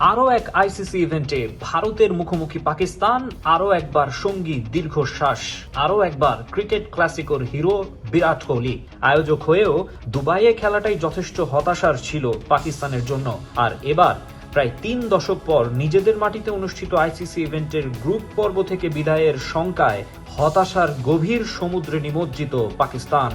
আরও এক আইসিসি ইভেন্টে ভারতের মুখোমুখি পাকিস্তান, আরও একবার সঙ্গী দীর্ঘশ্বাস, আরও একবার ক্রিকেট ক্লাসিকর হিরো বিরাট কোহলি। আয়োজক হয়েও দুবাইয়ে খেলাটাই যথেষ্ট হতাশার ছিল পাকিস্তানের জন্য। আর এবার প্রায় তিন দশক পর নিজেদের মাটিতে অনুষ্ঠিত আইসিসি ইভেন্টের গ্রুপ পর্ব থেকে বিদায়ের শঙ্কায় হতাশার গভীর সমুদ্রে নিমজ্জিত পাকিস্তান।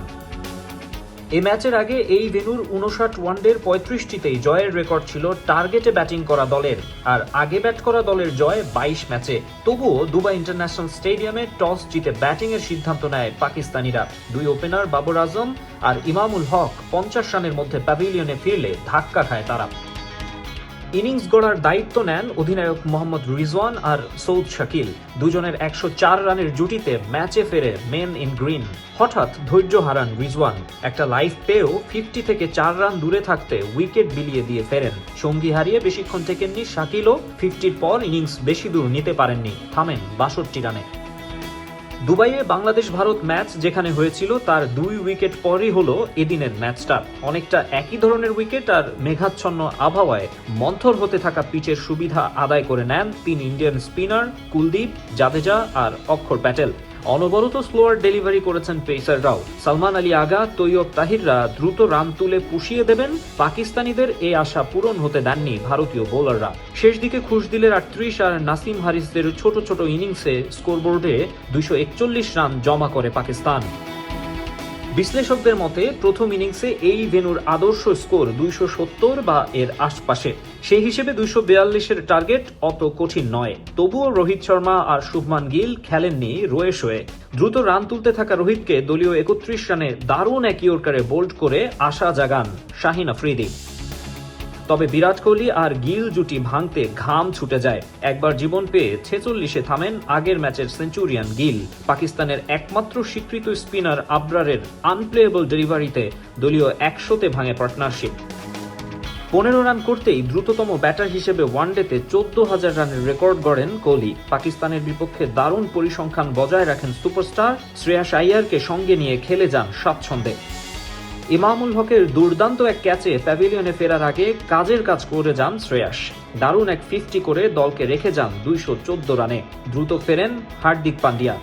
এই ম্যাচের আগে এই ভেনুর উনষাট ওয়ানডের পঁয়ত্রিশটিতেই জয়ের রেকর্ড ছিল টার্গেটে ব্যাটিং করা দলের, আর আগে ব্যাট করা দলের জয় বাইশ ম্যাচে। তবুও দুবাই ইন্টারন্যাশনাল স্টেডিয়ামে টস জিতে ব্যাটিংয়ের সিদ্ধান্ত নেয় পাকিস্তানিরা। দুই ওপেনার বাবর আজম আর ইমামুল হক পঞ্চাশ রানের মধ্যে প্যাভিলিয়নে ফিরলে ধাক্কা খায় তারা। ইনিংস গড়ার দায়িত্ব নেন অধিনায়ক মোহাম্মদ রিজওয়ান আর সৌদ শাকিল। দুজনের একশো চার রানের জুটিতে ম্যাচে ফেরে মেন ইন গ্রিন। হঠাৎ ধৈর্য হারান রিজওয়ান। একটা লাইফ পেয়েও ফিফটি থেকে চার রান দূরে থাকতে উইকেট বিলিয়ে দিয়ে ফেরেন। সঙ্গী হারিয়ে বেশিক্ষণ থেকেননি শাকিলও, ফিফটির পর ইনিংস বেশি দূর নিতে পারেননি। থামেন বাষট্টি রানে। দুবাইয়ে বাংলাদেশ ভারত ম্যাচ যেখানে হয়েছিল, তার দুই উইকেট পরই হলো এদিনের ম্যাচটা। অনেকটা একই ধরনের উইকেট আর মেঘাচ্ছন্ন আবহাওয়ায় মন্থর হতে থাকা পিচের সুবিধা আদায় করে নেন তিন ইন্ডিয়ান স্পিনার কুলদীপ, জাদেজা আর অক্ষর প্যাটেল। অনবরত স্লোয়ার ডেলিভারি করেছেন পেসাররাও সালমান আলী আগা, তৈয়ব তাহিররা দ্রুত রান তুলে পুষিয়ে দেবেন। পাকিস্তানিদের এই আশা পূরণ হতে দেননি ভারতীয় বোলাররা শেষ দিকে খুশ খুশদিলের আটত্রিশ আর নাসিম হারিসদের ছোট ছোট ইনিংসে স্কোরবোর্ডে একচল্লিশ রান জমা করে পাকিস্তান। বিশ্লেষকদের মতে, প্রথম ইনিংসে এই ভেনুর আদর্শ স্কোর দুইশো সত্তর বা এর আশপাশে। সেই হিসেবে দুইশো বিয়াল্লিশের টার্গেট অত কঠিন নয়। তবুও রোহিত শর্মা আর শুভমান গিল খেলেননি রয়ে শোয়ে দ্রুত রান তুলতে থাকা রোহিতকে দলীয় একত্রিশ রানে দারুণ এক ইয়র্কারে বোল্ড করে আশা জাগান শাহিন আফ্রিদি। তবে বিরাট কোহলি আর গিল জুটি ভাঙতে ঘাম ছুটে যায়। একবার জীবন পেয়ে ছেচল্লিশে থামেন আগের ম্যাচের সেঞ্চুরিয়ান গিল। পাকিস্তানের একমাত্র স্বীকৃত স্পিনার আবরারের আনপ্লেয়েবল ডেলিভারিতে দলীয় একশোতে ভাঙে পার্টনারশিপ। পনেরো রান করতেই দ্রুততম ব্যাটার হিসেবে ওয়ানডেতে চোদ্দ হাজার রানের রেকর্ড গড়েন কোহলি। পাকিস্তানের বিপক্ষে দারুণ পরিসংখ্যান বজায় রাখেন সুপারস্টার শ্রেয়াস আইয়ারকে সঙ্গে নিয়ে খেলে যান স্বাচ্ছন্দ্যে। ইমামুল হকের দুর্দান্ত এক ক্যাচে প্যাভিলিয়নে ফেরার আগে কাজের কাজ করে যান শ্রেয়াস। দারুণ এক ফিফটি করে দলকে রেখে যান দুইশো চোদ্দ রানে। দ্রুত ফেরেন হার্দিক পান্ডিয়া।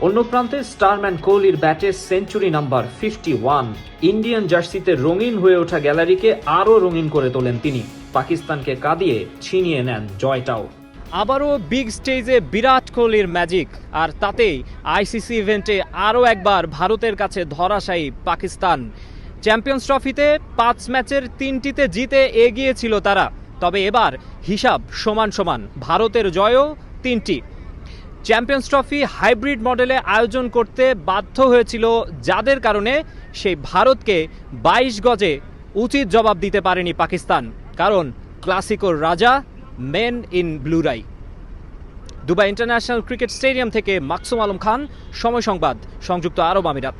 অন্য প্রান্তে স্টারম্যান কোহলির ব্যাটে century number fifty one Indian জার্সিতে রঙিন হয়ে ওঠা গ্যালারিকে আরও রঙিন করে তোলেন তিনি। পাকিস্তানকে কাঁদিয়ে ছিনিয়ে নেন জয়টাও। আবারও বিগ স্টেজে বিরাট কোহলির ম্যাজিক, আর তাতেই আইসিসি ইভেন্টে আরও একবার ভারতের কাছে ধরাশায়ী পাকিস্তান। চ্যাম্পিয়ন্স ট্রফিতে পাঁচ ম্যাচের তিনটিতে জিতে এগিয়েছিল তারা, তবে এবার হিসাব সমান সমান, ভারতের জয়ও তিনটি। চ্যাম্পিয়ন্স ট্রফি হাইব্রিড মডেলে আয়োজন করতে বাধ্য হয়েছিল যাদের কারণে সেই ভারতকে বাইশ গজে উচিত জবাব দিতে পারেনি পাকিস্তান, কারণ ক্লাসিকোর রাজা মেন ইন ব্লুরাই দুবাই ইন্টারন্যাশনাল ক্রিকেট স্টেডিয়াম থেকে মাকসুম আলম খান, সময় সংবাদ, সংযুক্ত আরব আমিরাত।